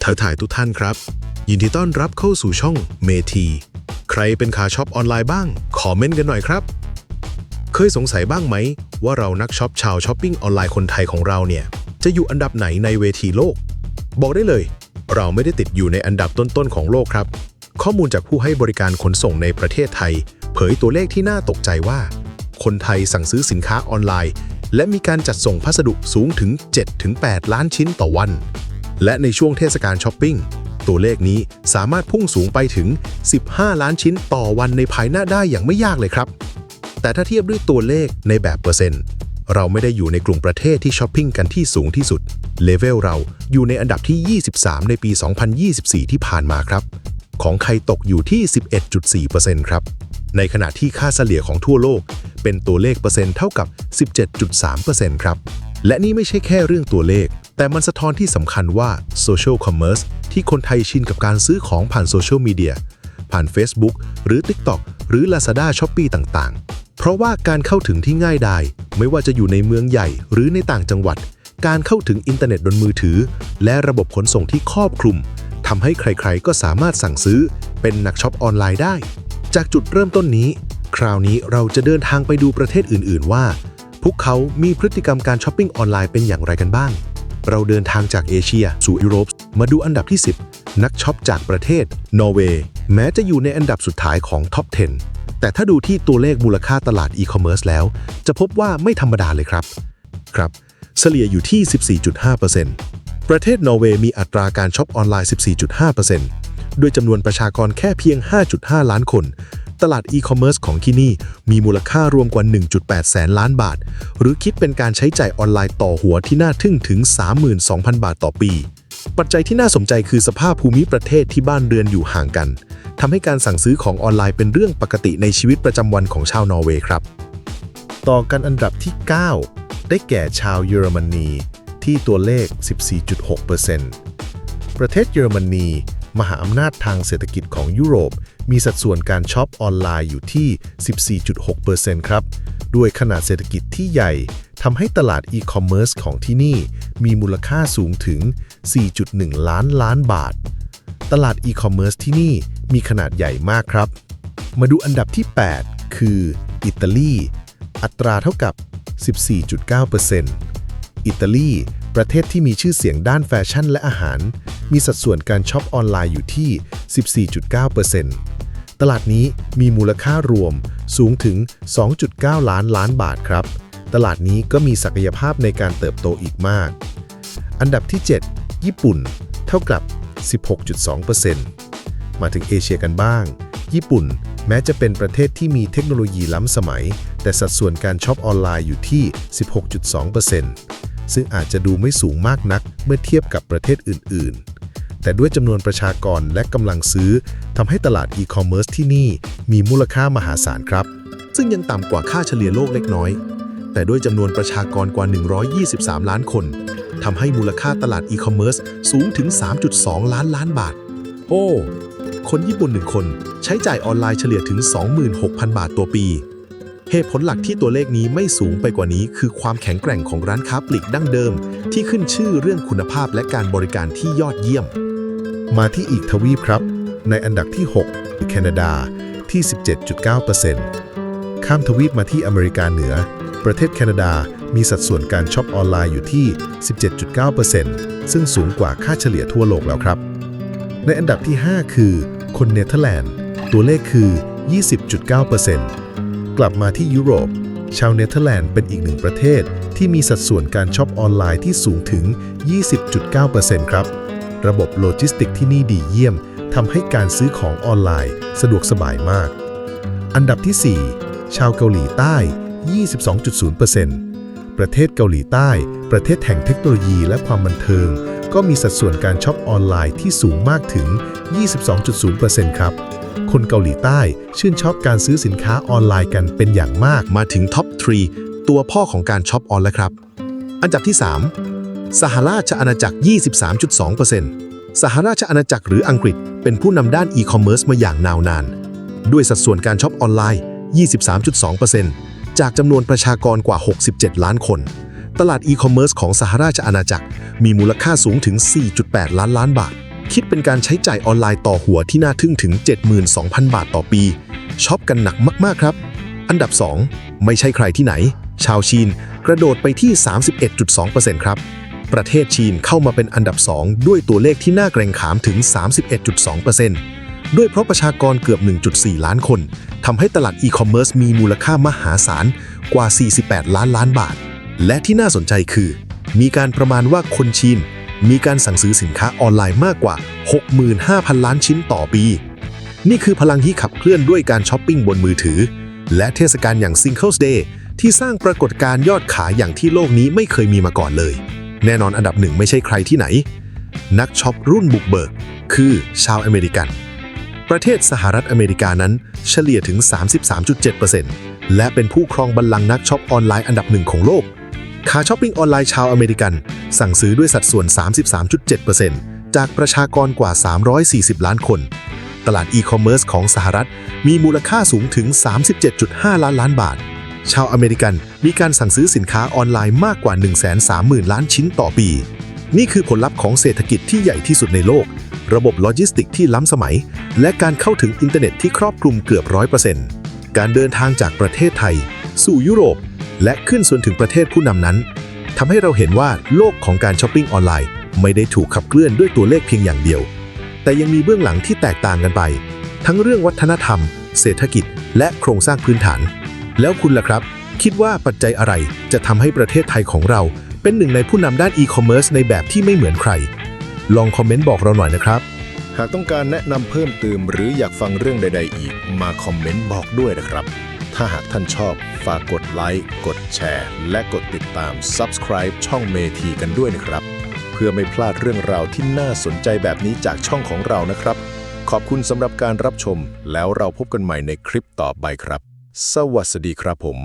เธอถ่ายทุกท่านครับ ยินดีต้อนรับเข้าสู่ช่องเมที ใครเป็นขาช็อปออนไลน์บ้าง คอมเมนต์กันหน่อยครับ เคยสงสัยบ้างไหม ว่าเรานักช็อปชาวช้อปปิ้งออนไลน์คนไทยของเราเนี่ย จะอยู่อันดับไหนในเวทีโลก บอกได้เลย เราไม่ได้ติดอยู่ในอันดับต้นๆของโลกครับ ข้อมูลจากผู้ให้บริการขนส่งในประเทศไทย เผยตัวเลขที่น่าตกใจว่า คนไทยสั่งซื้อสินค้าออนไลน์ และมีการจัดส่งพัสดุสูงถึง 7-8 ล้านชิ้นต่อวัน และในช่วงเทศกาลช้อปปิ้ง ตัวเลขนี้สามารถพุ่งสูงไปถึง 15 ล้านชิ้นต่อวันในภายหน้าได้อย่างไม่ยากเลยครับ แต่ถ้าเทียบด้วยตัวเลขในแบบเปอร์เซ็นต์ เราไม่ได้อยู่ในกลุ่มประเทศที่ช้อปปิ้งกันที่สูงที่สุด เลเวลเราอยู่ในอันดับที่ 23 ในปี 2024 ที่ผ่านมาครับ ของไทยตกอยู่ที่ 11.4%ครับ ในขณะที่ค่าเฉลี่ยของทั่วโลก เป็นตัวเลขเปอร์เซ็นต์เท่ากับ 17.3%ครับ และนี่ไม่ใช่แค่เรื่องตัวเลข แต่มันสะท้อนที่สำคัญว่า Social Commerce ที่คนไทยชินกับการซื้อของผ่านโซเชียลมีเดียผ่าน Facebook หรือ TikTok หรือ Lazada Shopee ต่างๆ เพราะว่าการเข้าถึงที่ง่ายดายไม่ว่าจะอยู่ในเมืองใหญ่หรือในต่างจังหวัด การเข้าถึงอินเทอร์เน็ตบนมือถือ และระบบขนส่งที่ครอบคลุมทำให้ใครๆ ก็สามารถสั่งซื้อเป็นนักช็อปออนไลน์ได้ จากจุดเริ่มต้นนี้ คราวนี้เราจะเดินทางไปดูประเทศอื่น ๆ ว่า พวกเขามีพฤติกรรมการช้อปปิ้งออนไลน์เป็นอย่างไรกันบ้าง เราเดินทางจากเอเชียสู่ยุโรป มาดูอันดับที่ 10 นักช็อปจากประเทศ นอร์เวย์ แม้จะอยู่ในอันดับสุดท้ายของท็อป 10 แต่ถ้าดูที่ตัวเลขมูลค่าตลาดอีคอมเมิร์ซแล้ว จะพบว่าไม่ธรรมดาเลยครับ ครับ เฉลี่ยอยู่ที่ 14.5%ประเทศนอร์เวย์มีอัตราการช็อปออนไลน์ 14.5%ด้วยจำนวนประชากรแค่เพียง 5.5 ล้านคน ตลาดอีคอมเมิร์ซของที่นี่มีมูลค่ารวมกว่า 1.8 แสนล้านบาท หรือคิดเป็นการใช้จ่ายออนไลน์ต่อหัวที่น่าทึ่งถึง 32,000 บาทต่อปี ปัจจัยที่น่าสนใจคือสภาพภูมิประเทศที่บ้านเรือนอยู่ห่างกันทำให้การสั่งซื้อของออนไลน์เป็นเรื่องปกติในชีวิตประจำวันของชาวนอร์เวย์ครับ ต่อกันอันดับที่ 9 ได้แก่ชาวเยอรมนีที่ตัวเลข 14.6%ประเทศเยอรมนี มหาอำนาจทางเศรษฐกิจของยุโรป มีสัดส่วนการช็อปออนไลน์อยู่ที่ 14.6%ครับ ด้วยขนาดเศรษฐกิจที่ใหญ่ทำให้ตลาดอีคอมเมิร์ซของที่นี่มีมูลค่าสูงถึง 4.1 ล้านล้านบาท ตลาดอีคอมเมิร์ซที่นี่มีขนาดใหญ่มากครับ มาดูอันดับที่ 8 คือ อิตาลี อัตราเท่ากับ 14.9%อิตาลีประเทศที่มีชื่อเสียงด้านแฟชั่นและอาหาร มีสัดส่วนการช็อปออนไลน์อยู่ที่ 14.9% ตลาดนี้มีมูลค่ารวมสูงถึง 2.9 ล้านล้านบาทครับ ตลาดนี้ก็มีศักยภาพในการเติบโตอีกมาก อันดับที่ 7 ญี่ปุ่น เท่ากับ 16.2%มาถึงเอเชียกันบ้าง ญี่ปุ่นแม้จะเป็นประเทศที่มีเทคโนโลยีล้ำสมัย แต่สัดส่วนการช็อปออนไลน์อยู่ที่ 16.2%ซึ่งอาจจะดูไม่สูงมากนักเมื่อเทียบกับประเทศอื่นๆ แต่ด้วยจำนวนประชากรและกำลังซื้อทำให้ตลาดอีคอมเมิร์ซที่นี่มีมูลค่ามหาศาลครับ ซึ่งยังต่ำกว่าค่าเฉลี่ยโลกเล็กน้อย แต่ด้วยจำนวนประชากรกว่า 123 ล้านคนทำให้มูลค่าตลาดอีคอมเมิร์ซสูงถึง 3.2 ล้านล้านบาท โอ้ คนญี่ปุ่นหนึ่งคนใช้จ่ายออนไลน์เฉลี่ยถึง 26,000 บาทต่อปี เหตุผลหลักที่ตัวเลขนี้ไม่สูงไปกว่านี้ คือความแข็งแกร่งของร้านค้าปลีกดั้งเดิม ที่ขึ้นชื่อเรื่องคุณภาพและการบริการที่ยอดเยี่ยม มาที่อีกทวีปครับ ในอันดับที่ 6 คือแคนาดาที่ 17.9%ข้ามทวีปมาที่อเมริกาเหนือ ประเทศแคนาดามีสัดส่วนการช็อปออนไลน์อยู่ที่ 17.9%ซึ่งสูงกว่าค่าเฉลี่ยทั่วโลกแล้วครับ ในอันดับที่ 5 คือ คนเนเธอร์แลนด์ ตัวเลขคือ 20.9%กลับมาที่ยุโรป ชาวเนเธอร์แลนด์เป็นอีกหนึ่งประเทศที่มีสัดส่วนการช็อปออนไลน์ที่สูงถึง 20.9%ครับ ระบบโลจิสติกที่นี่ดีเยี่ยมทำให้การซื้อของออนไลน์สะดวกสบายมาก อันดับที่ 4 ชาวเกาหลีใต้ 22.0%ประเทศเกาหลีใต้ ประเทศแห่งเทคโนโลยีและความบันเทิง ก็มีสัดส่วนการช็อปออนไลน์ที่สูงมากถึง 22.0%ครับ คนเกาหลีใต้ชื่นชอบการซื้อสินค้าออนไลน์กันเป็นอย่างมาก มาถึงท็อป 3 ตัวพ่อของการช็อปออนแล้วครับ อันดับที่ 3 สหราชอาณาจักร 23.2%สหราชอาณาจักรหรืออังกฤษ เป็นผู้นำด้านอีคอมเมิร์ซมาอย่างนานาน ด้วยสัดส่วนการช็อปออนไลน์ 23.2%จากจำนวนประชากรกว่า 67 ล้านคน ตลาดอีคอมเมิร์ซของสหราชอาณาจักร มีมูลค่าสูงถึง 4.8 ล้านล้านบาท คิดเป็นการใช้จ่ายออนไลน์ต่อหัวที่น่าทึ่งถึง 72,000 บาทต่อปีช็อปกันหนักมาก ๆ ครับ อันดับ 2 ไม่ใช่ใครที่ไหน ชาวจีนกระโดดไปที่ 31.2%ครับ ประเทศจีนเข้ามาเป็นอันดับ 2 ด้วยตัวเลขที่น่าเกรงขามถึง 31.2%ด้วยเพราะประชากรเกือบ 1.4 ล้านคนทำให้ตลาดอีคอมเมิร์ซมีมูลค่ามหาศาลกว่า 48 ล้านล้านบาท และที่น่าสนใจคือ มีการประมาณว่าคนจีน มีการสั่งซื้อสินค้าออนไลน์มากกว่า 65,000 ล้านชิ้นต่อปี นี่คือพลังที่ขับเคลื่อนด้วยการช้อปปิ้งบนมือถือ และเทศกาลอย่าง Singles Day ที่สร้างปรากฏการณ์ยอดขายอย่างที่โลกนี้ไม่เคยมีมาก่อนเลย แน่นอนอันดับหนึ่งไม่ใช่ใครที่ไหน นักช็อปรุ่นบุกเบิก คือชาวอเมริกัน ประเทศสหรัฐอเมริกานั้นเฉลี่ยถึง 33.7%และเป็นผู้ครองบัลลังก์นักช็อปออนไลน์อันดับหนึ่งของโลกขาช้อปปิ้งออนไลน์ชาวอเมริกัน สั่งซื้อด้วยสัดส่วน 33.7%จากประชากรกว่า 340 ล้านคน ตลาดอีคอมเมิร์ซของสหรัฐมีมูลค่าสูงถึง 37.5 ล้านล้านบาท ชาวอเมริกันมีการสั่งซื้อสินค้าออนไลน์มากกว่า 130,000 ล้านชิ้นต่อปี นี่คือผลลัพธ์ของเศรษฐกิจที่ใหญ่ที่สุดในโลก ระบบโลจิสติกที่ล้ำสมัย และการเข้าถึงอินเทอร์เน็ตที่ครอบคลุมเกือบ100%การเดินทางจากประเทศไทย สู่ยุโรป และขึ้นส่วนถึงประเทศผู้นำนั้นทำให้เราเห็นว่าโลกของการช้อปปิ้งออนไลน์ ไม่ได้ถูกขับเคลื่อนด้วยตัวเลขเพียงอย่างเดียว แต่ยังมีเบื้องหลังที่แตกต่างกันไป ทั้งเรื่องวัฒนธรรม เศรษฐกิจ และโครงสร้างพื้นฐาน แล้วคุณล่ะครับ คิดว่าปัจจัยอะไรจะทำให้ประเทศไทยของเรา เป็นหนึ่งในผู้นำด้านอีคอมเมิร์ซในแบบที่ไม่เหมือนใคร ลองคอมเมนต์บอกเราหน่อยนะครับ หากต้องการแนะนำเพิ่มเติมหรืออยากฟังเรื่องใด ๆ อีก มาคอมเมนต์บอกด้วยนะครับ ถ้าหากท่านชอบฝากกดไลค์กดแชร์ และกดติดตาม Subscribe ช่องเมทีกันด้วยนะครับ เพื่อไม่พลาดเรื่องราวที่น่าสนใจแบบนี้จากช่องของเรานะครับ ขอบคุณสำหรับการรับชม แล้วเราพบกันใหม่ในคลิปต่อไปครับ สวัสดีครับผม